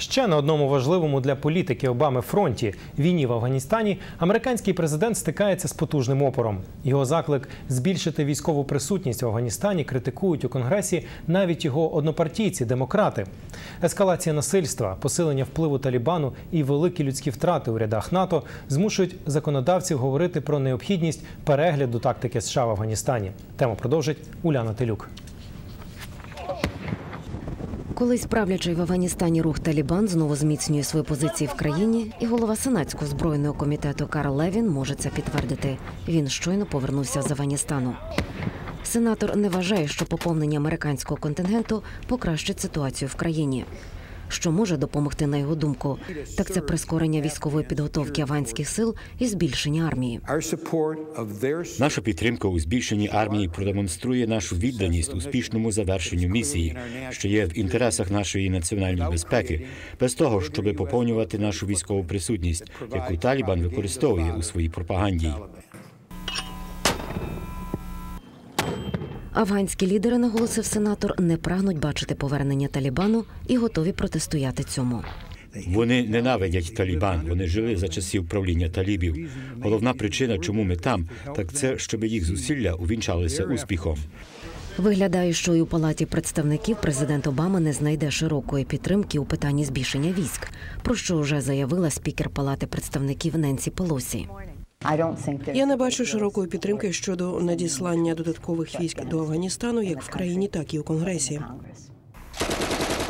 Ще на одному важливому для політики Обами фронті війні в Афганістані американський президент стикається з потужним опором. Його заклик збільшити військову присутність в Афганістані критикують у конгресі навіть його однопартійці, демократи. Ескалація насильства, посилення впливу Талібану і великі людські втрати у рядах НАТО змушують законодавців говорити про необхідність перегляду тактики США в Афганістані. Тему продовжить Уляна Телюк. Колись правлячий в Афганістані рух Талібан знову зміцнює свої позиції в країні, і голова сенатського збройного комітету Карл Левін може це підтвердити. Він щойно повернувся з Афганістану. Сенатор не вважає, що поповнення американського контингенту покращить ситуацію в країні. Що може допомогти на його думку, так це прискорення військової підготовки афганських сил і збільшення армії. Наша підтримка у збільшенні армії продемонструє нашу відданість успішному завершенню місії, що є в інтересах нашої національної безпеки, без того, щоб поповнювати нашу військову присутність, яку Талібан використовує у своїй пропаганді. Афганські лідери, наголосив сенатор, не прагнуть бачити повернення Талібану і готові протистояти цьому. Вони ненавидять Талібан. Вони жили за часів правління талібів. Головна причина, чому ми там, так це щоб їх зусилля увінчалися успіхом. Виглядає, що і у палаті представників президент Обама не знайде широкої підтримки у питанні збільшення військ, про що вже заявила спікер Палати представників Ненсі Пелосі. Я не бачу широкої підтримки щодо надіслання додаткових військ до Афганістану як в країні, так і у Конгресі.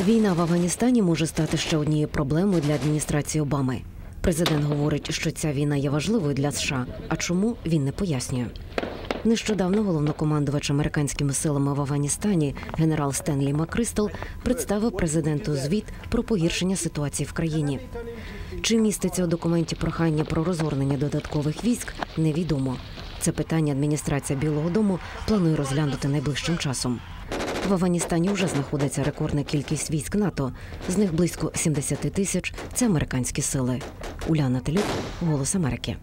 Війна в Афганістані може стати ще однією проблемою для адміністрації Обами. Президент говорить, що ця війна є важливою для США. А чому він не пояснює? Нещодавно головнокомандувач американськими силами в Афганістані генерал Стенлі Маккристал представив президенту звіт про погіршення ситуації в країні. Чи міститься у документі прохання про розгорнення додаткових військ, невідомо. Це питання адміністрація Білого Дому планує розглянути найближчим часом. В Афганістані вже знаходиться рекордна кількість військ НАТО. З них близько 70 тисяч це американські сили. Уляна Телюк, Голос Америки.